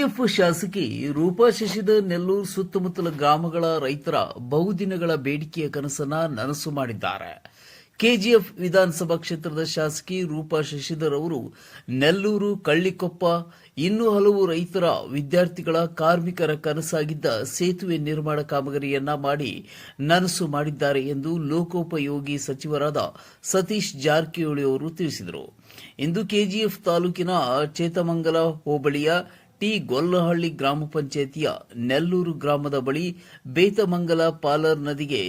KGF ಶಾಸಕಿ ರೂಪಾ ಶಶಿಧರ್ ನೆಲ್ಲೂರು ಸುತ್ತಮುತ್ತಲ ಗ್ರಾಮಗಳ ರೈತರ ಬಹುದಿನಗಳ ಬೇಡಿಕೆಯ ಕನಸನ್ನ ನನಸು ಮಾಡಿದ್ದಾರೆ. ಕೆಜಿಎಫ್ ವಿಧಾನಸಭಾ ಕ್ಷೇತ್ರದ ಶಾಸಕಿ ರೂಪಾ ಶಶಿಧರ್ ಅವರು ನೆಲ್ಲೂರು, ಕಳ್ಳಿಕೊಪ್ಪ, ಇನ್ನೂ ಹಲವು ರೈತರ ವಿದ್ಯಾರ್ಥಿಗಳ ಕಾರ್ಮಿಕರ ಕನಸಾಗಿದ್ದ ಸೇತುವೆ ನಿರ್ಮಾಣ ಕಾಮಗಾರಿಯನ್ನ ಮಾಡಿ ನನಸು ಮಾಡಿದ್ದಾರೆ ಎಂದು ಲೋಕೋಪಯೋಗಿ ಸಚಿವರಾದ ಸತೀಶ್ ಜಾರಕಿಹೊಳಿ ಅವರು ತಿಳಿಸಿದರು. ಇಂದು ಕೆಜಿಎಫ್ ತಾಲೂಕಿನ ಚೇತಮಂಗಲ ಹೋಬಳಿಯ ಟಿ ಗೊಲ್ಲಹಳ್ಳಿ ಗ್ರಾಮ ಪಂಚಾಯಿತಿಯ ನೆಲ್ಲೂರು ಗ್ರಾಮದ ಬಳಿ ಬೇತಮಂಗಲ ಪಾರ್ಲರ್ ನದಿಗೆ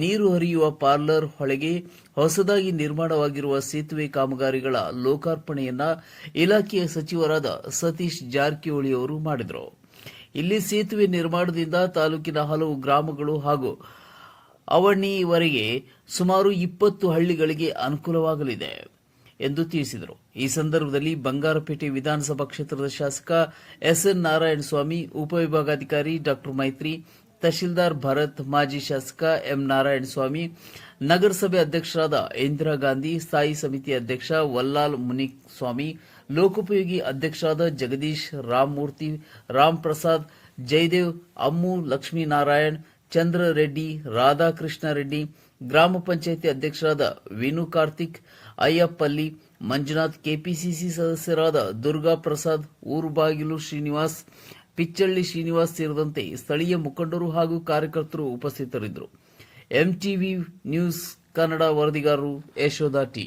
ನೀರು ಹರಿಯುವ ಪಾರ್ಲರ್ ಹೊಳೆಗೆ ಹೊಸದಾಗಿ ನಿರ್ಮಾಣವಾಗಿರುವ ಸೇತುವೆ ಕಾಮಗಾರಿಗಳ ಲೋಕಾರ್ಪಣೆಯನ್ನ ಇಲಾಖೆಯ ಸಚಿವರಾದ ಸತೀಶ್ ಜಾರಕಿಹೊಳಿ ಅವರು ಮಾಡಿದರು. ಇಲ್ಲಿ ಸೇತುವೆ ನಿರ್ಮಾಣದಿಂದ ತಾಲೂಕಿನ ಹಲವು ಗ್ರಾಮಗಳು ಹಾಗೂ ಅವಣಿವರೆಗೆ ಸುಮಾರು ಇಪ್ಪತ್ತು ಹಳ್ಳಿಗಳಿಗೆ ಅನುಕೂಲವಾಗಲಿದೆ. ಎಂದು ತಿಳಿಸಿದರು. ಈ ಸಂದರ್ಭದಲ್ಲಿ ಬಂಗಾರಪೇಟೆ ವಿಧಾನಸಭಾ ಕ್ಷೇತ್ರದ ಶಾಸಕ ಎಸ್ಎನ್ ನಾರಾಯಣಸ್ವಾಮಿ ಉಪವಿಭಾಗಾಧಿಕಾರಿ ಡಾಕ್ಟರ್ ಮೈತ್ರಿ, ತಹಶೀಲ್ದಾರ್ ಭರತ್, ಮಾಜಿ ಶಾಸಕ ಎಂ ನಾರಾಯಣ ಸ್ವಾಮಿ ನಗರಸಭೆ ಅಧ್ಯಕ್ಷರಾದ ಇಂದಿರಾ ಗಾಂಧಿ, ಸ್ಥಾಯಿ ಸಮಿತಿ ಅಧ್ಯಕ್ಷ ವಲ್ಲಾಲ್ ಮುನಿಕ್ ಸ್ವಾಮಿ ಲೋಕೋಪಯೋಗಿ ಅಧ್ಯಕ್ಷರಾದ ಜಗದೀಶ್ ರಾಮಮೂರ್ತಿ ರಾಮ್ ಪ್ರಸಾದ್ ಜಯದೇವ್, ಅಮ್ಮು ಲಕ್ಷ್ಮೀನಾರಾಯಣ್ ಚಂದ್ರ ರೆಡ್ಡಿ ರಾಧಾಕೃಷ್ಣ ರೆಡ್ಡಿ ಗ್ರಾಮ ಪಂಚಾಯಿತಿ ಅಧ್ಯಕ್ಷರಾದ ವಿನು ಕಾರ್ತಿಕ್, ಅಯ್ಯಪ್ಪಲ್ಲಿ ಮಂಜುನಾಥ್, ಕೆಪಿಸಿಸಿ ಸದಸ್ಯರಾದ ದುರ್ಗಾ ಪ್ರಸಾದ್, ಊರುಬಾಗಿಲು ಶ್ರೀನಿವಾಸ್, ಪಿಚ್ಚಳ್ಳಿ ಶ್ರೀನಿವಾಸ್ ಸೇರಿದಂತೆ ಸ್ಥಳೀಯ ಮುಖಂಡರು ಹಾಗೂ ಕಾರ್ಯಕರ್ತರು ಉಪಸ್ಥಿತರಿದ್ದರು. ಎಂಟಿವಿ ನ್ಯೂಸ್ ಕನ್ನಡ ವರದಿಗಾರರು ಯಶೋಧ ಟಿ.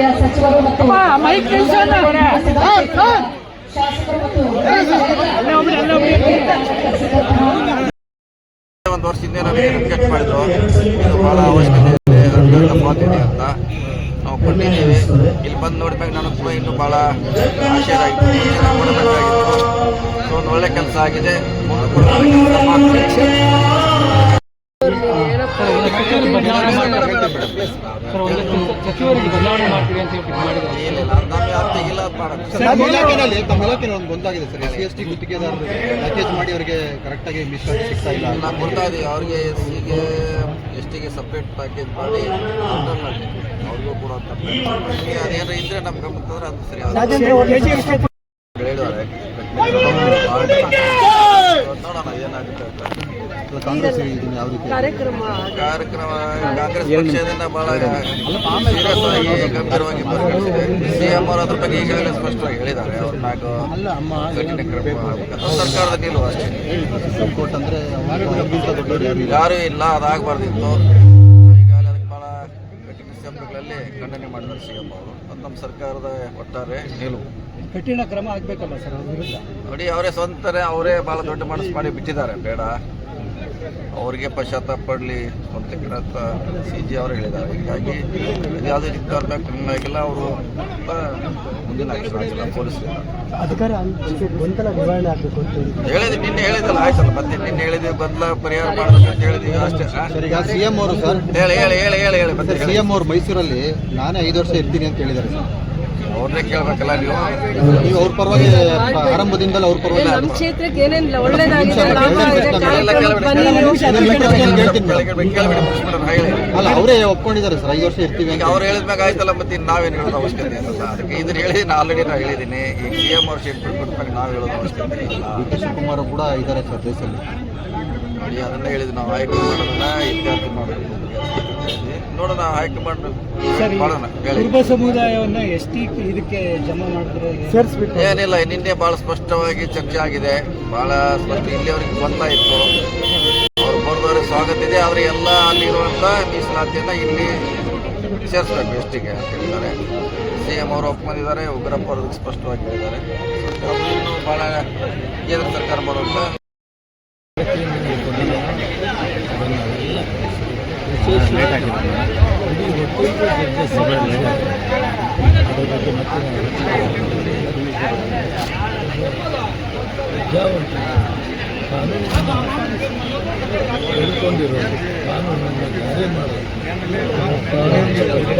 ಇಲಾಖೆಯ ಸಚಿವರು ಮತ್ತು ಒಂದು ವರ್ಷದಿಂದ ನಮಗೆ ರಿಕ್ವೆಸ್ಟ್ ಮಾಡಿದ್ರು ಇದು ಬಹಳ ಅವಶ್ಯಕತೆ ಇದೆ. ಅರ್ಜೆಂಟ್ ಮಾತಿದೆ ಅಂತ ನಾವು ಕೊಟ್ಟಿದ್ದೀವಿ. ಇಲ್ಲಿ ಬಂದು ನೋಡಿದಾಗ ನನಗೆ ಕೂಡ ಇನ್ನೂ ಭಾಳ ಆಶಯ ಆಯಿತು ಕೊಡಬೇಕಾಗಿತ್ತು. ಸೊ ಒಂದು ಒಳ್ಳೆ ಕೆಲಸ ಆಗಿದೆ. ಮುಂದೆ ಸಚಿವರಿಗೆ ಬದಲಾವಣೆ ಮಾಡ್ತೀವಿ. ಅಂತ ನಮಗೆ ನಮ್ಮ ಇಲಾಖೆನಲ್ಲಿ ಒಂದು ಗೊತ್ತಾಗಿದೆ sir. S C S T ಗುತ್ತಿಗೆದಾರರು ಪ್ಯಾಕೇಜ್ ಮಾಡಿ ಅವರಿಗೆ ಕರೆಕ್ಟಾಗಿ ಮೀಸಲಾತಿ ಸಿಗ್ತಾ ಇಲ್ಲ. ನಾವು ಕೊಡ್ತಾ ಇದ್ದೀವಿ ಅವ್ರಿಗೆ ಎಸ್ ಸಿಗೆ ಎಸ್ ಟಿಗೆ ಸಪ್ರೇಟ್ ಪ್ಯಾಕೇಜ್ ಮಾಡಿ ಅವ್ರಿಗೂ ಕೂಡ ಅದೇನಾರ ಇದ್ರೆ ನಮ್ಮ ಗಮನ ತಂದ್ರೆ ಅದು ಸರಿ ಆಗುತ್ತೆ. ನೋಡೋಣ ಏನಾಗುತ್ತೆ ಅಂತ. ಕಾಂಗ್ರೆಸ್ ಇದನ್ನ ಯಾವ ರೀತಿ ಕಾರ್ಯಕ್ರಮ ಕಾರ್ಯಕ್ರಮ ಕಾಂಗ್ರೆಸ್ ಪಕ್ಷದಿಂದ ಬಹಳ ಸೀರಿಯಸ್ ಆಗಿ ಗಂಭೀರವಾಗಿ ಪರಿಗಣಿಸಿದೆ ಸಿಎಂ ಅವರು ಅದ್ರ ಬಗ್ಗೆ ಈಗಾಗಲೇ ಸ್ಪಷ್ಟವಾಗಿ ಹೇಳಿದ್ದಾರೆ. ಅವ್ರ ನಾಲ್ಕು ಕಠಿಣ ಕ್ರಮ ಸರ್ಕಾರದ ನಿಲುವು ಅಷ್ಟೇ? ಸುಪ್ರೀಂ ಕೋರ್ಟ್ ಅಂದ್ರೆ ಯಾರು ಇಲ್ಲ. ಯಾರೂ ಇಲ್ಲ? ಅದಾಗಬಾರ್ದಿತ್ತು. ಈಗಾಗಲೇ ಅದಕ್ಕೆ ಬಹಳ ಕಠಿಣ ಶಬ್ದಗಳಲ್ಲಿ ಖಂಡನೆ ಮಾಡಿದ್ದಾರೆ ಸಿಎಂ ಅವರು. ಅದು ನಮ್ಮ ಸರ್ಕಾರದ ಒಟ್ಟಾರೆ ನಿಲುವು. ಕಠಿಣ ಕ್ರಮ ಆಗ್ಬೇಕಲ್ಲ ಸರ್ ಅವ್ರ ವಿರುದ್ಧ ನೋಡಿ ಅವರೇ ಸ್ವಂತನೇ ಅವರೇ ಭಾಳ ದೊಡ್ಡ ಮನಸ್ಸು ಮಾಡಿ ಬಿಟ್ಟಿದ್ದಾರೆ ಬೇಡ. ಅವರಿಗೆ ಪಶ್ಚಾತ್ತಾಪ ಪಡಲಿ ಅಂತ ಸಿ ಜಿ ಅವರು ಹೇಳಿದ್ದಾರೆ. ಹೀಗಾಗಿ ಇದು ಯಾವುದೇ ರೀತಿ ಅವರು ಮುಂದಿನ ಆಕ್ಷನ್ ಆಗಿಲ್ಲ ಪೊಲೀಸರಿಂದ. ಅಧಿಕಾರ ಗೊಂದಲ ನಿವಾರಣೆ ಆಗಬೇಕು ಹೇಳಿದ್ವಿ ನಿನ್ನೆ ಹೇಳಿದಲ್ಲ ಆಯ್ತಲ್ಲ ಮತ್ತೆ ನಿನ್ನೆ ಹೇಳಿದ್ವಿ ಗೊಂದಲ ಪರಿಹಾರ ಮಾಡಬೇಕು ಅಂತ ಹೇಳಿದ್ವಿ ಅಷ್ಟೇ ಸಿ ಸರ್ ಈಗ ಸಿಎಂ ಅವರು ಸರ್ ಹೇಳಿ ಹೇಳಿ ಹೇಳಿ ಹೇಳಿ ಹೇಳಿ ಮತ್ತೆ ಸಿ ಎಂ ಅವರು ಮೈಸೂರಲ್ಲಿ ನಾನೇ ಐದು ವರ್ಷ ಇರ್ತೀನಿ ಅಂತ ಹೇಳಿದ್ದಾರೆ ಸರ್. ಅವ್ರನ್ನೇ ಕೇಳ್ಬೇಕಲ್ಲ ನೀವು? ನೀವು ಅವ್ರ ಪರವಾಗಿ ಆರಂಭದಿಂದಲೇ ಅವ್ರ ಪರವಾಗಿ ನಮ್ಮ ಕ್ಷೇತ್ರಕ್ಕೆ ಏನೇನಿಲ್ಲ ಒಳ್ಳೇದಾಗಿದೆ ಅಲ್ಲ ಅವರೇ ಒಪ್ಕೊಂಡಿದ್ದಾರೆ ಸರ್ ಐದು ವರ್ಷ ಇರ್ತೀವಿ ಈಗ ಅವ್ರು ಹೇಳಿದ್ಮ್ಯಾಗ ಆಯ್ತಲ್ಲ ಮತ್ತೆ ನಾವೇನು ಹೇಳೋದು ಅವಶ್ಯಕತೆ ಇರಲ್ಲ ಅದಕ್ಕೆ ಇದನ್ನ ಹೇಳಿ ನಾ ಆಲ್ರೆಡಿ ನಾ ಹೇಳಿದ್ದೀನಿ. ಈ ಸಿ ಎಂ ಅವ್ರ ಶೀಟ್ ಕೊಟ್ಟಾಗ ನಾವು ಹೇಳೋದು ಅವಶ್ಯಕತೆ ಇಲ್ಲ. ಡಿ ಕೆ ಶಿವಕುಮಾರ್ ಕೂಡ ಇದ್ದಾರೆ ಸರ್ ದೇಶದಲ್ಲಿ. ನೋಡಿ ಅದನ್ನ ಹೇಳಿದ್ವಿ ನಾವು. ಆಯ್ಕೆ ಮಾಡೋದನ್ನ ಇತ್ಯರ್ಥ ಮಾಡಬೇಕು ನೋಡೋಣ ಹೈಕಮಾಂಡ್ ಮಾಡೋಣ ಕುರುಬ ಸಮುದಾಯವನ್ನ ಇದಕ್ಕೆ ಜಮಾ ಮಾಡಿದ್ರೆ ಸೇರಿಸ್ಬಿಟ್ಟು. ಏನಿಲ್ಲ ನಿನ್ನೆ ಭಾಳ ಸ್ಪಷ್ಟವಾಗಿ ಚರ್ಚೆ ಆಗಿದೆ. ಭಾಳ ಸ್ಪಷ್ಟ ಇಲ್ಲಿವರೆಗೆ ಗೊಂದಲ ಇತ್ತು. ಅವ್ರು ಬರೆದವ್ರಿಗೆ ಸ್ವಾಗತ ಇದೆ. ಆದರೆ ಎಲ್ಲ ಅಲ್ಲಿರುವಂಥ ಮೀಸಲಾತಿಯನ್ನು ಇಲ್ಲಿ ಸೇರಿಸ್ಬೇಕು ಎಷ್ಟಿಗೆ ಅಂತ ಹೇಳಿದ್ದಾರೆ ಸಿ ಎಂ ಅವರು ಒಪ್ಕೊಂಡಿದ್ದಾರೆ ಉಗ್ರಪ್ಪ ಅವ್ರಿಗೆ ಸ್ಪಷ್ಟವಾಗಿ ಹೇಳಿದ್ದಾರೆ. ಭಾಳ ಕೇಂದ್ರ ಸರ್ಕಾರ ಬರುವಂಥ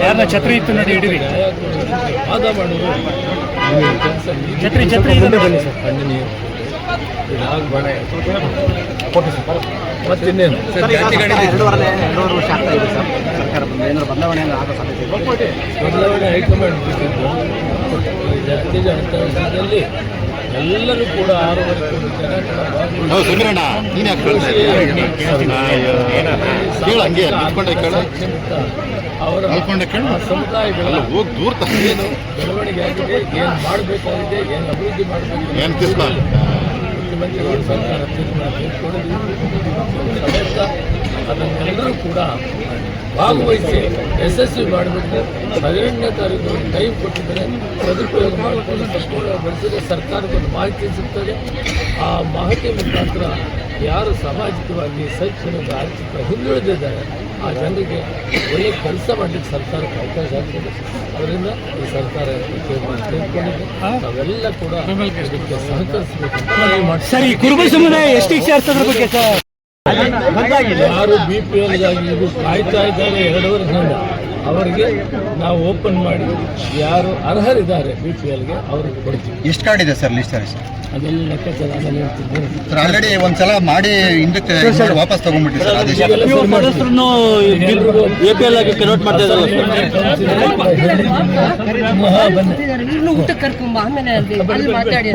ಯಾರನ್ನ ಛತ್ರಿ ಇತ್ತು ನೋಡಿ ಹಿಡಿರಿ. ಛತ್ರಿ ಛತ್ರಿ ಇದೆ ಬನ್ನಿ ಸರ್ ಮತ್ತಿನ್ನೇನು ಬದಲಾವಣೆ ಹೈಕಮಾಂಡ್ ಬಿಟ್ಟಿದ್ದು. ಜಾತಿ ಜಾತಕದಲ್ಲಿ ಎಲ್ಲರೂ ಕೂಡ ಆರೂವರೆ ಹಂಗೆ ಹೋಗಿ ಅವರ ಸಮುದಾಯಗಳ ಏನು ಬೆಳವಣಿಗೆ ಆಗಿದೆ. ಏನು ಮಾಡಬೇಕಾಗಿದೆ ಏನು ಅಭಿವೃದ್ಧಿ ಮುಖ್ಯಮಂತ್ರಿಗಳು ಸರ್ಕಾರ ತೀರ್ಮಾನ ಸಮೇತ ಅದನ್ನೆಲ್ಲರೂ ಕೂಡ ಭಾಗವಹಿಸಿ ಯಶಸ್ವಿ ಮಾಡಬೇಕು ಹದಿನೆಂಟನೇ ತಾರೀಕು ಟೈಮ್ ಕೊಟ್ಟಿದ್ದಾರೆ ಸದುಪಯೋಗ ಮಾಡಿಕೊಂಡು ಬಳಸಿದ್ರೆ ಸರ್ಕಾರಕ್ಕೆ ಒಂದು ಮಾಹಿತಿ ಸಿಗ್ತದೆ. ಆ ಮಾಹಿತಿ ಮುಖಾಂತರ ಯಾರು ಸಾಮಾಜಿಕವಾಗಿ ಶೈಕ್ಷಣಿಕ ಆರ್ಥಿಕ ಹಿಂದುಳಿದಿದ್ದಾರೆ ಆ ಜನರಿಗೆ ಒಳ್ಳೆ ಕೆಲಸ ಮಾಡಲಿಕ್ಕೆ ಸರ್ಕಾರಕ್ಕೆ ಅವಕಾಶ ಆಗ್ತದೆ. ಅದರಿಂದ ಈ ಸರ್ಕಾರ ಅವೆಲ್ಲ ನಾವೆಲ್ಲ ಕೂಡ ಸಹಕರಿಸಬೇಕು ಸಮುದಾಯ ಎಷ್ಟು ಬಗ್ಗೆ ಸರ್? ಯಾರು ಬಿ ಪಿ ಎಲ್ಗಾಗಿ ಇದು ಕಾಯ್ತಾ ಇದ್ದಾರೆ ಎರಡು ವರ್ಷದಿಂದ ಅವರಿಗೆ ನಾವು ಓಪನ್ ಮಾಡಿ ಯಾರು ಅರ್ಹರಿದ್ದಾರೆ ಬಿ ಪಿ ಎಲ್ಗೆ ಅವ್ರಿಗೆ ಕೊಡ್ತೀವಿ ಎಷ್ಟು ಕಾರ್ಡ್ ಇದೆ ಸರ್ ಲಿಸ್ಟ್ ಸರ್ ಅದೆಲ್ಲ ಲೆಕ್ಕಾಚಾರ ಅದೆಲ್ಲ ಹೇಳ್ತಿದ್ದೀನಿ ಸರ್ ಆಲ್ರೆಡಿ ಒಂದ್ಸಲ ಮಾಡಿ ಹಿಂದಕ್ಕೆ ಮಾಡಿ ವಾಪಸ್ ತಗೊಂಡ್ಬಿಟ್ಟಿ ಸರ್ ಆದೇಶ. ಎ ಪಿ ಎಲ್ ಆಗಿ ಕನ್ವರ್ಟ್ ಮಾಡ್ತಾ ಇದ್ದಾರೆ ಹಾ, ಬನ್ನಿ ಇನ್ನು ಊಟಕ್ಕೆ ಕರ್ಕೊಂಬ ಆಮೇಲೆ ಅಲ್ಲಿ ಅಲ್ಲಿ ಮಾತಾಡಿ